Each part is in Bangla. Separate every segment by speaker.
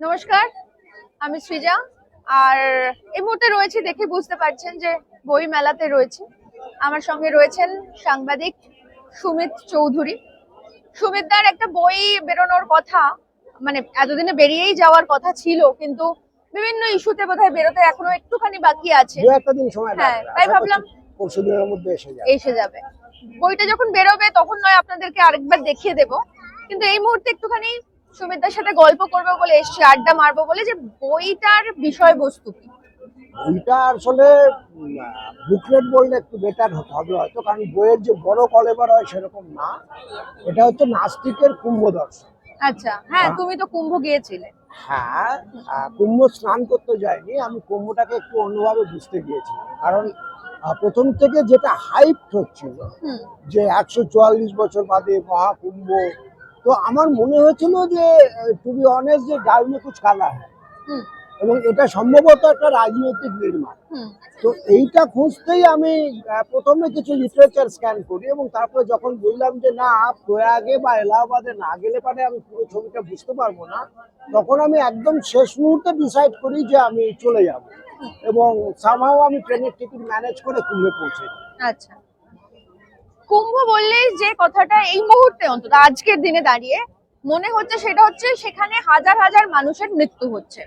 Speaker 1: নমস্কার আমি সৃজা। আর এই মুহূর্তে রয়েছে দেখে বুঝতে পারছেন যে বই মেলাতে রয়েছে। আমার সঙ্গে রয়েছেন সাংবাদিক সুমিত চৌধুরী। সুমিতদার একটা বই বেরোনোর কথা মানে এতদিনে বেরিয়েই যাওয়ার কথা ছিল কিন্তু বিভিন্ন ইস্যুতে বোধহয় বেরোতে এখনও একটুখানি বাকি আছে। হ্যাঁ, তাই ভাবলাম-
Speaker 2: মধ্যে এসে যাবে।
Speaker 1: এসে যাবে। বইটা যখন বেরোবে তখন নয় আপনাদেরকে আরেকবার দেখিয়ে দেব। কিন্তু এই মুহূর্তে একটুখানি সুমিতদার সাথে গল্প করব বলে এসছি আড্ডা মারবো বলে যে বইটার বিষয়বস্তু কি?
Speaker 2: বইটা আসলে বুকলেট বললে একটু বেটার হতে হবে হয়তো কারণ বইয়ের যে বড় কলেবার হয় সেরকম না। এটা হচ্ছে নাস্তিকের কুম্ভ দর্শন
Speaker 1: আচ্ছা হ্যাঁ তুমি তো কুম্ভ গিয়েছিলে।
Speaker 2: হ্যাঁ কুম্ভ স্নান করতে যাইনি আমি কুম্ভটাকে একটু অন্যভাবে বুঝতে গিয়েছিলাম। কারণ প্রথম থেকে যেটা হাইপ হচ্ছিল যে একশো চুয়াল্লিশ বছর বাদে মহাকুম্ভ তো আমার মনে হয়েছিল যে টু বি অনেস্ট যে ডাল মে কুছ কালা হ্যাঁ এবং এটা সম্ভবত একটা রাজনৈতিক নির্মাণ। তো এইটা খুঁজতেই আমি প্রথমে কিছু লিটারেচার স্ক্যান করি এবং তারপরে যখন বুঝলাম যে না প্রয়াগে বা এলাহাবাদে না গেলে পারে আমি পুরো ছবিটা বুঝতে পারব না তখন আমি একদম শেষ মুহূর্তে ডিসাইড করি যে আমি চলে যাব। এবং সামহাও আমি ট্রেনের টিকিট ম্যানেজ করে কুম্ভে পৌঁছে
Speaker 1: আচ্ছা। কুম্ভ বললেই যে কথাটা এই মুহূর্তে অন্তত আজকের দিনে দাঁড়িয়ে মনে হচ্ছে সেটা হচ্ছে সেখানে হাজার হাজার মানুষের মৃত্যু হচ্ছে।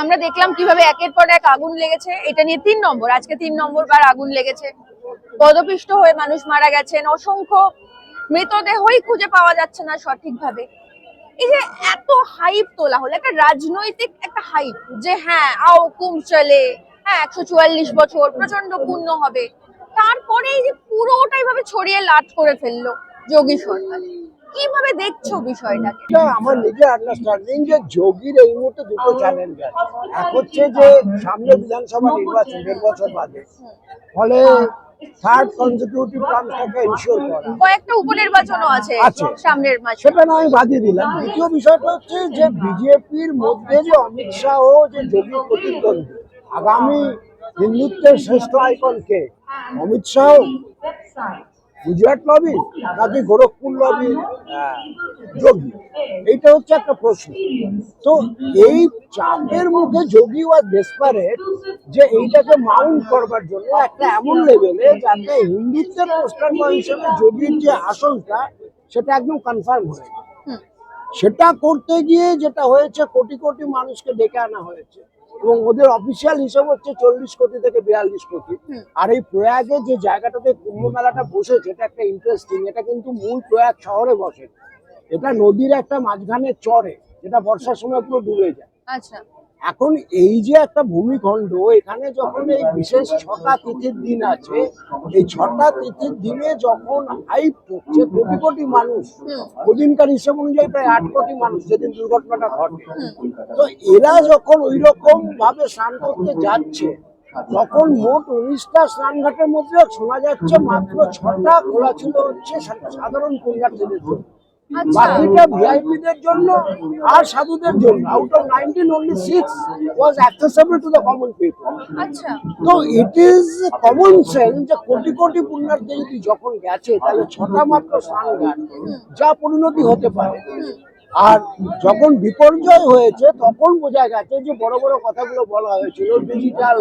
Speaker 1: আমরা দেখলাম কীভাবে একের পর এক আগুন লেগেছে, এটা নিয়ে তিন নম্বর, আজকে তিন নম্বর বার আগুন লেগেছে। পদপিষ্ট হয়ে মানুষ মারা গেছেন, অসংখ্য মৃতদেহই খুঁজে পাওয়া যাচ্ছে না সঠিকভাবে। এই যে এত হাইপ তোলা হলো, একটা রাজনৈতিক একটা হাইপ যে হ্যাঁ আও কুম্ভ চলে হ্যাঁ একশো চুয়াল্লিশ বছর প্রচণ্ড পূর্ণ হবে। তারপরে এই যে পুরোটা এইভাবে ছড়িয়ে লাট করে ফেলল যোগী সরকার। কীভাবে দেখছ বিষয়টাকে?
Speaker 2: আমার নিজের আন্ডারস্ট্যান্ডিং যে যোগীর এই মুহূর্তে দুটো চ্যালেঞ্জ আছে এক হচ্ছে যে সামনে বিধানসভা নির্বাচন দেড় বছর বাদে। ফলে থার্ড কনজিকিউটিভ টার্মটাকে ইনশিওর করা।
Speaker 1: কয়েকটা উপনির্বাচনও আছে
Speaker 2: আছে।
Speaker 1: সামনের মাসে।
Speaker 2: সেটা না আমি বাদিয়ে দিলাম। দ্বিতীয় বিষয়টা হচ্ছে যে বিজেপির মধ্যে যে অমিত শাহ যে যোগী প্রতিদ্বন্দ্বী আগামী হিন্দুত্বের শ্রেষ্ঠ আইকন কে? অমিত শাহ? গুজরাট লবি নাকি গোরখপুর লবি যোগী। এইটা হচ্ছে একটা প্রশ্ন। তো এই চাপের মুখে যোগী ওয়াজ ডেসপারেট যে এইটাকে মাউন্ট করবার জন্য একটা এমন লেভেলে যাতে হিন্দুত্বের বয় হিসেবে যোগীর যে আসনটা সেটা একদম কনফার্ম হয়ে সেটা করতে গিয়ে যেটা হয়েছে কোটি কোটি মানুষকে ডেকে আনা হয়েছে। এবং ওদের অফিসিয়াল হিসাব হচ্ছে চল্লিশ কোটি থেকে বিয়াল্লিশ কোটি। আর এই প্রয়াগে যে জায়গাটাতে কুম্ভ মেলাটা বসেছে এটা একটা ইন্টারেস্টিং এটা কিন্তু মূল প্রয়াগ শহরে বসে। এটা নদীর একটা মাঝখানে চরে যেটা বর্ষার সময় পুরো ডুবে যায়।
Speaker 1: আচ্ছা।
Speaker 2: এখন এই যে একটা ভূমিখণ্ড এখানে যখন এই বিশেষ ছটা তিথির দিন আছে এই ছটা তিথির দিনে যখন হাইপ হচ্ছে কোটি কোটি মানুষ ওদিনকার হিসেব অনুযায়ী প্রায় আট কোটি মানুষ যেদিন দুর্ঘটনাটা ঘটে। তো এরা যখন ওই রকম ভাবে স্নান করতে যাচ্ছে তখন মোট উনিশটা স্নানঘাটের মধ্যে শোনা যাচ্ছে মাত্র ছটা খোলা ছিল হচ্ছে সাধারণ পুণ্যার্থীদের জন্য। বাকিটা ভিআইপিদের জন্য আর সাধুদের জন্য। Out of nineteen only six was accessible to the common people
Speaker 1: আচ্ছা।
Speaker 2: তো ইট ইজ কমন সেন্স যে কোটি কোটি পুণ্যার্থী যদি যখন গেছে তাহলে ছটা মাত্র স্নানঘাট যা পরিণতি হতে পারে। আর যখন বিপর্যয় হয়েছে তখন বোঝা গেছে যে বড় বড় কথাগুলো বলা হয়েছিল ডিজিটাল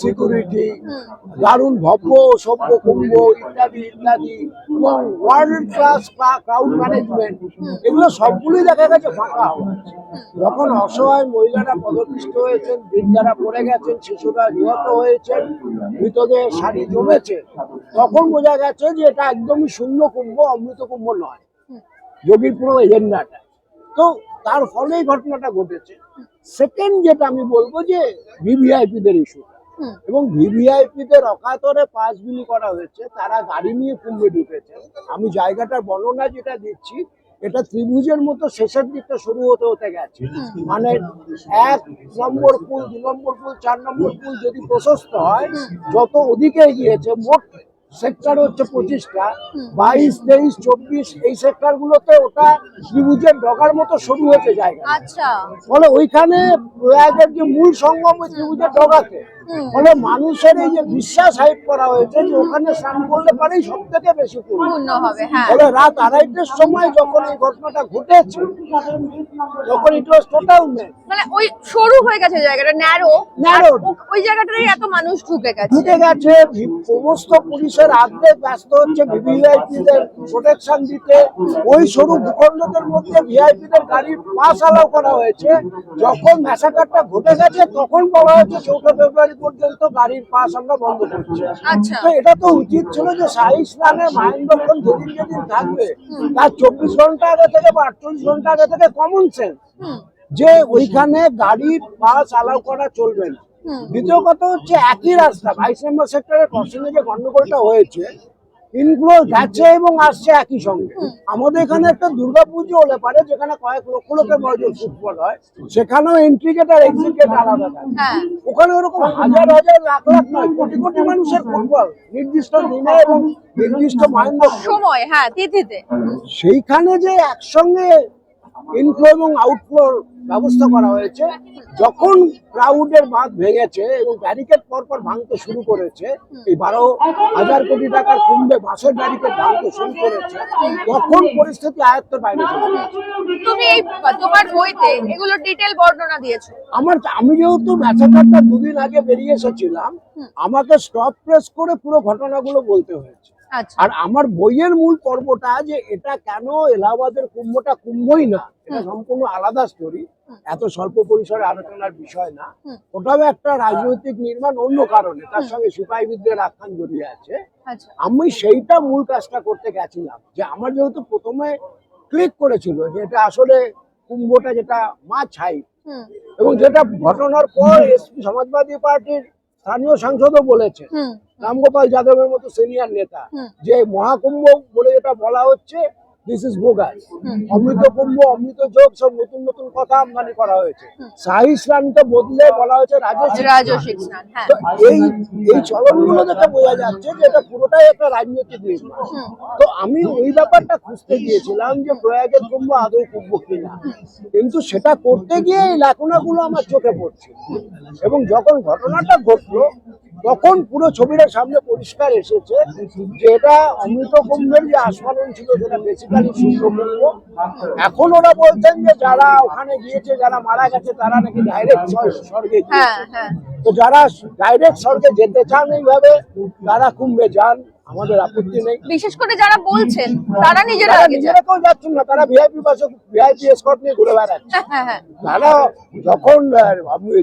Speaker 2: সিকিউরিটি দারুণ ভব্য সভ্য কুম্ভ ইত্যাদি ইত্যাদি এবং ওয়ার্ল্ড ক্লাস ক্রাউড ম্যানেজমেন্ট এগুলো সবগুলোই দেখা গেছে ফাঁকা যখন অসহায় মহিলারা পদপিষ্ট হয়েছেন বৃদ্ধারা পড়ে গেছেন শিশুরা নিহত হয়েছেন মৃতদেহ শাড়ি জমেছে তখন বোঝা গেছে যে এটা একদমই শূন্য কুম্ভ অমৃত কুম্ভ নয়। যোগীর পুরো এজেন্ডাটা তো তার ফলেই ঘটনাটা ঘটেছে। সেকেন্ড যেটা আমি বলব যে ভিভিআইপিদের ইস্যু এবং ভিভিআইপিদের অকাতরে পাস বিলি করা হয়েছে তারা গাড়ি নিয়ে কুম্ভে ঢুকেছে। আমি জায়গাটার বর্ণনা যেটা দিচ্ছি এটা ত্রিভুজের মতো শেষের দিকটা শুরু হতে হতে গেছে। মানে এক নম্বর পুল দু নম্বর পুল চার নম্বর পুল যদি প্রশস্ত হয় যত ওদিকে গিয়েছে মোট সেক্টর হচ্ছে পঁচিশটা। বাইশ তেইশ চব্বিশ এই সেক্টর গুলোতে ওটা ত্রিভুজের ডগার মতো সরু হতে জায়গা
Speaker 1: আচ্ছা।
Speaker 2: ফলে ওইখানে প্রয়াগের যে মূল সঙ্গম ওই ত্রিভুজের ডগাতে। ফলে মানুষের এই যে বিশ্বাস হাইপ করা হয়েছে যে ওখানে স্নান করলে পারেই সব থেকে বেশি পূর্ণ
Speaker 1: হবে হ্যাঁ।
Speaker 2: ফলে রাত আড়াইটের সময় যখন এই ঘটনাটা ঘটেছে তখন ইট ওয়াজ টোটাল মেন
Speaker 1: ওই সরু হয়ে গেছে জায়গাটা ন্যারো
Speaker 2: Narrow।
Speaker 1: ওই জায়গাটাই এত মানুষ ঢুকে গেছে।
Speaker 2: ঢুকে গেছে সমস্ত পুলিশের আর্ধেক ব্যস্ত হচ্ছে ভিভিআইপিদের প্রোটেকশন দিতে। ওই সরু ভূখণ্ডদের মধ্যে ভিআইপিদের গাড়ির পাস অ্যালাউ করা হয়েছে। যখন ম্যাসাকারটা ঘটে গেছে তখন বলা হয়েছে চৌঠা ফেব্রুয়ারি পর্যন্ত গাড়ির পাশ আমরা বন্ধ করছি।
Speaker 1: আচ্ছা।
Speaker 2: তো এটা তো উচিত ছিল যে শাহী স্নানের মাহেন্দ্রক্ষণ যেদিন যেদিন থাকবে তার চব্বিশ ঘণ্টা আগে থেকে বা আটচল্লিশ ঘণ্টা আগে থেকে কমন সেন্স যে ওইখানে গাড়ির পাশ অ্যালাউ করা চলবে না। দ্বিতীয় কথা হচ্ছে একই রাস্তা বাইশ নম্বর সেক্টরের ক্রসিংয়ে যে গন্ডগোলটা হয়েছে ইনগুলো যাচ্ছে এবং আসছে একই সঙ্গে। আমাদের এখানে একটা দুর্গাপুজো হলে পারে যেখানে কয়েক লক্ষ লোকের বয়জন ফুটবল হয় সেখানেও এন্ট্রি গেট আর এক্সিট গেট আলাদা থাকে।
Speaker 1: হ্যাঁ।
Speaker 2: ওখানে ওরকম হাজার হাজার লাখ লাখ নয় কোটি কোটি মানুষের ফুটবল নির্দিষ্ট দিনে এবং নির্দিষ্ট মাইন্ড।
Speaker 1: সময় হ্যাঁ
Speaker 2: সেইখানে যে একসঙ্গে ইনফ্লো এবং আউটফ্লোর ব্যবস্থা করা হয়েছে। যখন ক্রাউডের বাঁধ ভেঙেছে এবং ব্যারিকেড পরপর ভাঙতে শুরু করেছে এই বারো হাজার কোটি টাকার কুম্ভে বাসের ব্যারিকেড ভাঙতে শুরু করেছে তখন পরিস্থিতি আয়ত্তের বাইরে চলে
Speaker 1: তুমি এই তোমার বইতে এগুলো ডিটেল বর্ণনা দিয়েছ।
Speaker 2: আমার আমি যেহেতু ম্যাচাকারটা দুদিন আগে বেরিয়ে এসেছিলাম আমাকে স্টপ প্রেস করে পুরো ঘটনাগুলো বলতে হয়েছে। আর আমার বইয়ের মূল পর্বটা যে এটা কেন এলাহাবাদের কুম্ভটা কুম্ভই না এটা সম্পূর্ণ আলাদা স্টোরি এত স্বল্প পরিসরে আলোচনার বিষয় না। ওটাও একটা রাজনৈতিক নির্মাণ অন্য কারণে। তার সঙ্গে সিপাহী বিদ্রোহের আখ্যান জড়িয়ে আছে।
Speaker 1: আচ্ছা।
Speaker 2: আমি সেইটা মূল কাজটা করতে গেছিলাম। যে আমার যেহেতু প্রথমে ক্লিক করেছিল যে এটা আসলে কুম্ভটা যেটা মা
Speaker 1: হুম।
Speaker 2: এবং যেটা ঘটনার পর এসপি সমাজবাদী পার্টির স্থানীয় সাংসদও বলেছে রামগোপাল যাদবের মতো সিনিয়র নেতা। যে মহাকুম্ভ বলে যেটা বলা হচ্ছে দিস ইজ বোগাস অমৃত কুম্ভ অমৃত যোগ সব নতুন নতুন কথা আমদানি করা হয়েছে। শাহী স্নানটা বদলে বলা হয়েছে রাজস্ব
Speaker 1: রাজস্বিক স্নান হ্যাঁ।
Speaker 2: এই এই চলনগুলো দেখে বোঝা যাচ্ছে যে এটা পুরোটাই একটা রাজনৈতিক নির্মাণ। তো আমি ওই ব্যাপারটা খুঁজতে গিয়েছিলাম যে প্রয়াগের কুম্ভ আদৌ কুম্ভ কিনা। কিন্তু সেটা করতে গিয়ে এই লাকুনাগুলো আমার চোখে পড়ছে। এবং যখন ঘটনাটা ঘটলো তখন পুরো ছবিটা সামনে পরিষ্কার এসেছে যে এটা অমৃত কুম্ভের যে আস্ফালন ছিল সেটা বেসিক্যালি শুদ্ধ কুম্ভ এখন ওরা বলছেন যে যারা ওখানে গিয়েছে যারা মারা গেছে তারা নাকি ডাইরেক্ট স্বর্গে গিয়েছে।
Speaker 1: হ্যাঁ হ্যাঁ।
Speaker 2: তো যারা ডাইরেক্ট স্বর্গে যেতে চান এইভাবে তারা কুম্ভে যান আমাদের আপত্তি নেই।
Speaker 1: বিশেষ করে যারা বলছেন তারা নিজেরা
Speaker 2: নিজেরা কেউ যাচ্ছেন না তারা ভিআইপি বাসে ভিআইপি এসকর্ট নিয়ে ঘুরে বেড়াচ্ছে।
Speaker 1: হ্যাঁ
Speaker 2: তারা যখন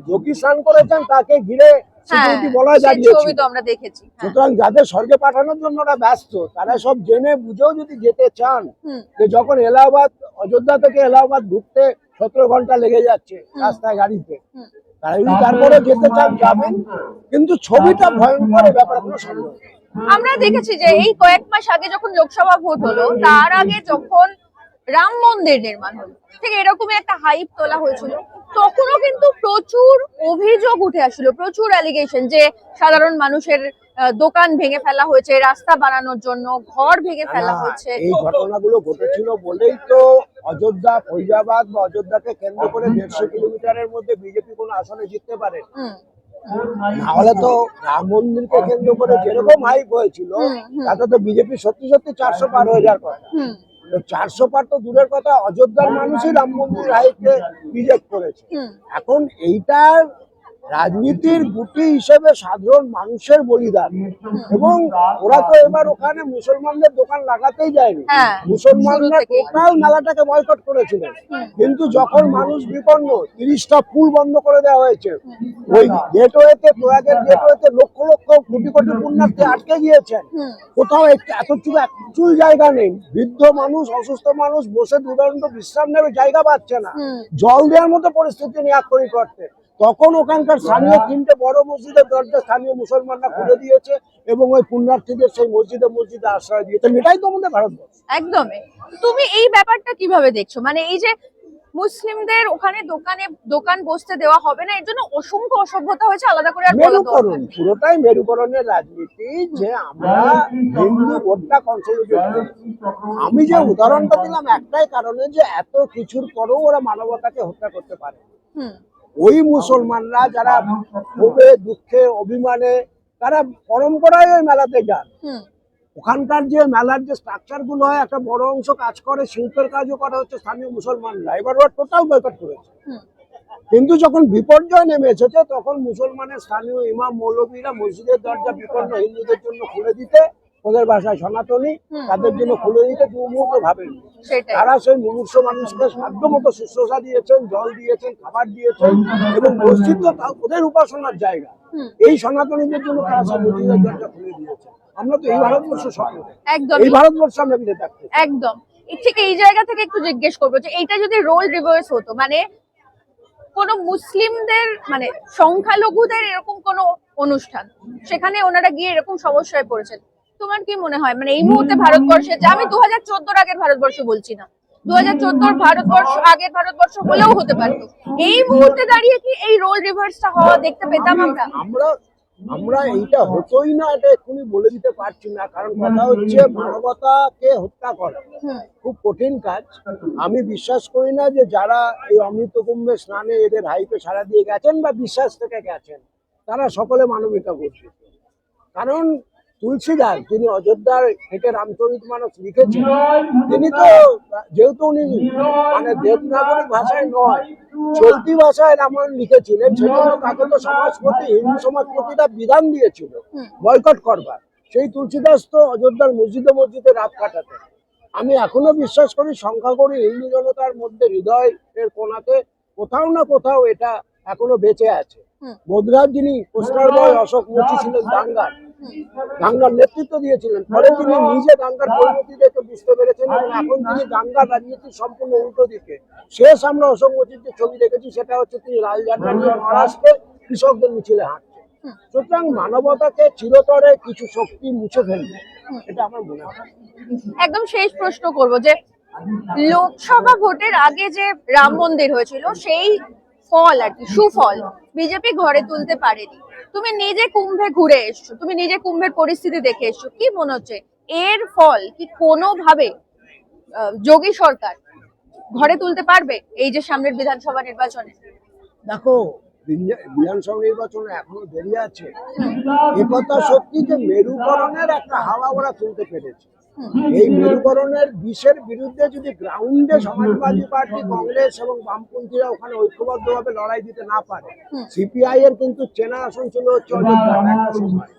Speaker 2: যোগী স্নান করেছেন তাকে ঘিরে
Speaker 1: হ্যাঁ
Speaker 2: বলা
Speaker 1: সেই ছবি তো আমরা দেখেছি হ্যাঁ।
Speaker 2: সুতরাং যাদের স্বর্গে পাঠানোর জন্য ওরা ব্যস্ত তারা সব জেনে বুঝেও যদি যেতে চান যে যখন এলাহাবাদ অযোধ্যা থেকে এলাহাবাদ ঢুকতে সতেরো ঘণ্টা লেগে যাচ্ছে রাস্তায় গাড়িতে তারা যদি তারপরে যেতে চান যাবেন। কিন্তু ছবিটা ভয়ঙ্কর ব্যাপারে কোনো সন্দেহ
Speaker 1: আমরা দেখেছি যে এই কয়েক মাস আগে যখন লোকসভা ভোট হলো তার আগে যখন রাম মন্দির নির্মাণ হলো। ঠিক এরকমই একটা হাইপ তোলা হয়েছিল। তখনও কিন্তু প্রচুর অভিযোগ উঠে আসলো প্রচুর অ্যালিগেশন যে সাধারণ মানুষের দোকান ভেঙে ফেলা হয়েছে রাস্তা বানানোর জন্য ঘর ভেঙে ফেলা হয়েছে।
Speaker 2: এই ঘটনাগুলো ঘটেছিল বলেই তো অযোধ্যা ফৈজাবাদ বা অযোধ্যাকে কেন্দ্র করে দেড়শো কিলোমিটারের মধ্যে বিজেপি কোনো আসনে জিততে পারে নাহলে তো রাম মন্দিরকে কেন্দ্র করে যেরকম হাইপ হয়েছিল। তাতে তো বিজেপি সত্যি সত্যি চারশো পার হয়ে যাওয়ার কথা। চারশো পার তো দূরের কথা অযোধ্যার মানুষই রাম মন্দির রায়কে রিজেক্ট করেছে। এখন এইটার রাজনীতির গুটি হিসেবে সাধারণ মানুষের বলিদান। এবং ওরা তো এবার ওখানে মুসলমানদের দোকান লাগাতেই যায়নি।
Speaker 1: হ্যাঁ,
Speaker 2: মুসলমানরা টোটাল মেলাটাকে বয়কট করেছিলেন। কিন্তু যখন মানুষ বিপন্ন তিরিশটা পুল বন্ধ করে দেওয়া হয়েছে। ওই গেটওয়েতে প্রয়াগের গেটওয়েতে লক্ষ লক্ষ কোটি কোটি পুণ্যার্থী আটকে গিয়েছেন। কোথাও একটু এতটুকু চুল জায়গা নেই। বৃদ্ধ মানুষ অসুস্থ মানুষ বসে দুদণ্ড বিশ্রাম নেবে জায়গা পাচ্ছে না। জল দেওয়ার মতো পরিস্থিতি নিয়ে আক্ষরিক করতে তখন ওখানকার স্থানীয় তিনটে বড় মসজিদের দরজা স্থানীয় মুসলমানরা খুলে দিয়েছে এবং ওই পুণ্যার্থীদের সেই মসজিদে মসজিদে আশ্রয় দিয়েছে। এটাই তো আমাদের ভারতবর্ষ।
Speaker 1: একদমই। তুমি এই ব্যাপারটা কীভাবে দেখছ? মানে এই যে মুসলিমদের ওখানে দোকানে দোকান বসতে দেওয়া হবে না এর জন্য অসংখ্য অসভ্যতা হয়েছে আলাদা করে আর
Speaker 2: মেরুকরণ। পুরোটাই মেরুকরণের রাজনীতি যে আমরা হিন্দু ভোটটা কনসলিডেট আমি যে উদাহরণটা দিলাম একটাই কারণে যে এত কিছুর পরেও ওরা মানবতাকে হত্যা করতে পারে।
Speaker 1: হুম।
Speaker 2: ওই মুসলমানরা যারা ক্ষোভে দুঃখে অভিমানে তারা পরম্পরায় ওই মেলাতে যান। ওখানকার যে মেলার যে স্ট্রাকচারগুলো হয় একটা বড় অংশ কাজ করে শিল্পের কাজও করা হচ্ছে স্থানীয় মুসলমানরা। এবার ওরা টোটাল বয়কট করেছে। কিন্তু যখন বিপর্যয় নেমে এসেছে তখন মুসলমানের স্থানীয় ইমাম মৌলবীরা মসজিদের দরজা বিপন্ন হিন্দুদের জন্য খুলে দিতে ওদের ভাষায় সনাতনী তাদের জন্য খুলে দিতে দু মুহূর্ত ভাবেন। তারা সেই মুমূর্ষ মানুষকে সাধ্য মতো শুশ্রূষা দিয়েছেন জল দিয়েছেন খাবার দিয়েছেন এবং মসজিদ তো ওদের উপাসনার জায়গা। এই সনাতনীদের জন্য তারা সব মসজিদের দরজা খুলে দিয়েছে আমরা তো এই ভারতবর্ষ স্বপ্ন।
Speaker 1: একদম।
Speaker 2: এই ভারতবর্ষে আমরা থাকতে
Speaker 1: একদম। এই ঠিক এই জায়গা থেকে একটু জিজ্ঞেস করব যে এইটা যদি রোল রিভার্স হতো মানে কোন মুসলিমদের মানে সংখ্যালঘুদের এরকম কোন অনুষ্ঠান সেখানে ওনারা গিয়ে এরকম সমস্যায় পড়েছেন? তোমার কি মনে হয়? মানে এই মুহূর্তে ভারতবর্ষে যে আমি দু হাজার চোদ্দোর আগের ভারতবর্ষ বলছি না। দু হাজার চোদ্দোর ভারতবর্ষ আগের ভারতবর্ষ হলেও হতে পারতো। এই মুহূর্তে দাঁড়িয়ে কি এই রোল রিভার্সটা হওয়া দেখতে পেতাম আমরা?
Speaker 2: আমরা আমরা এইটা হতোই না এটা এক্ষুনি বলে দিতে পারছি না কারণ কথা হচ্ছে মানবতাকে হত্যা করা। খুব কঠিন কাজ। আমি বিশ্বাস করি না যে যারা এই অমৃত কুম্ভে স্নানে এদের হাইপে সারা দিয়ে গেছেন বা বিশ্বাস থেকে গেছেন তারা সকলে মানবিকা করছে। কারণ তুলসীদাস যিনি অযোধ্যার থেকে রামচরিত মানস লিখেছেন তিনি তো যেহেতু উনি মানে দেবনাগরী ভাষায় নয় চলতি ভাষায় রামায়ণ লিখেছিলেন সেজন্য তাকে তো সমাজপতি হিন্দু সমাজপতিরা বিধান দিয়েছিল। বয়কট করবার সেই তুলসীদাস তো অযোধ্যার মসজিদে মসজিদে রাত কাটাতেন আমি এখনও বিশ্বাস করি সংখ্যাগরিষ্ঠ হিন্দু জনতার মধ্যে হৃদয়ের কোনাতে কোথাও না কোথাও এটা এখনও বেঁচে আছে। বোধরাজ যিনি পোস্টার বয় অশোক মুচি ছিলেন দাঙ্গার দাঙ্গার নেতৃত্ব দিয়েছিলেন। পরে তিনি নিজে দাঙ্গার পরিণতি দেখে বুঝতে পেরেছেন এবং এখন তিনি দাঙ্গার রাজনীতির সম্পূর্ণ উল্টো দিকে। শেষ আমরা যে ছবি দেখেছি সেটা হচ্ছে তিনি লাল ঝান্ডা নিয়ে মহারাষ্ট্রে কৃষকদের মিছিলে হাঁটছেন।
Speaker 1: হুম।
Speaker 2: সুতরাং মানবতাকে চিরতরে কিছু শক্তি মুছে ফেলবে এটা আমার মনে হয়।
Speaker 1: একদম শেষ প্রশ্ন করব যে লোকসভা ভোটের আগে যে রাম মন্দির হয়েছিল সেই ফল আর কি, সুফল বিজেপি ঘরে তুলতে পারেনি। তুমি নিজে কুম্ভে ঘুরে এসছো, তুমি নিজে কুম্ভের পরিস্থিতি দেখে এসছো, কি মনে হচ্ছে? এর ফল কি কোনোভাবে যোগী সরকার ঘরে তুলতে পারবে এই যে সামনের বিধানসভা নির্বাচনে?
Speaker 2: দেখো বিধানসভা নির্বাচনে এখনও দেরি আছে। একথা সত্যি যে মেরুকরণের একটা হাওয়া ওরা তুলতে পেরেছে। এই মেরুকরণের বিষের বিরুদ্ধে যদি গ্রাউন্ডে সমাজবাদী পার্টি কংগ্রেস এবং বামপন্থীরা ওখানে ঐক্যবদ্ধ ভাবে লড়াই দিতে না পারে সিপিআই এর কিন্তু চেনা আসন ছিল হচ্ছে অযোধ্যা একটা সময়।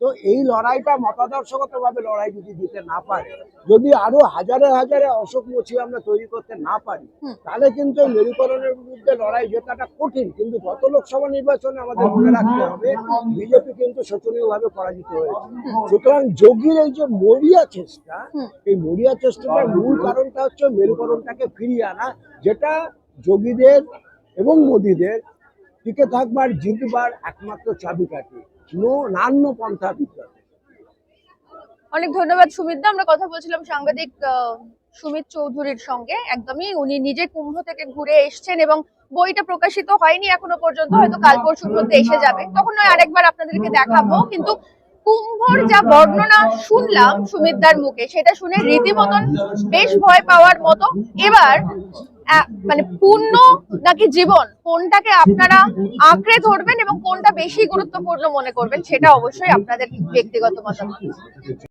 Speaker 2: তো এই লড়াইটা মতাদর্শগত ভাবে লড়াই যদি দিতে না পারে যদি আরও হাজারে হাজারে অশোক মুছি আমরা তৈরি করতে না পারি তাহলে কিন্তু মেরুকরণের বিরুদ্ধে লড়াই জেতাটা কঠিন। কিন্তু গত লোকসভা নির্বাচনে আমাদের মনে রাখতে হবে বিজেপি কিন্তু শোচনীয় ভাবে পরাজিত হয়েছে। সুতরাং যোগীর এই যে মরিয়া চেষ্টা এই মরিয়া চেষ্টাটার মূল কারণটা হচ্ছে মেরুকরণটাকে ফিরিয়ে আনা যেটা যোগীদের এবং মোদীদের টিকে থাকবার জিতবার একমাত্র চাবিকাঠি।
Speaker 1: অনেক ধন্যবাদ সুমিত আমরা কথা বলছিলাম সাংবাদিক সুমিত চৌধুরীর সঙ্গে। একদমই উনি নিজে কুম্ভ থেকে ঘুরে এসেছেন এবং বইটা প্রকাশিত হয়নি এখনও পর্যন্ত, হয়তো কাল পরশুর মধ্যে এসে যাবে। তখন নয়, আরেকবার আপনাদেরকে দেখাবো। কিন্তু কুম্ভর যা বর্ণনা শুনলাম সুমিতদার মুখে, সেটা শুনে রীতিমতন বেশ ভয় পাওয়ার মতো। এবার মানে পূর্ণ নাকি জীবন? কোনটাকে আপনারা আঁকড়ে ধরবেন এবং কোনটা বেশি গুরুত্বপূর্ণ মনে করবেন সেটা অবশ্যই আপনাদের ব্যক্তিগত মতামত।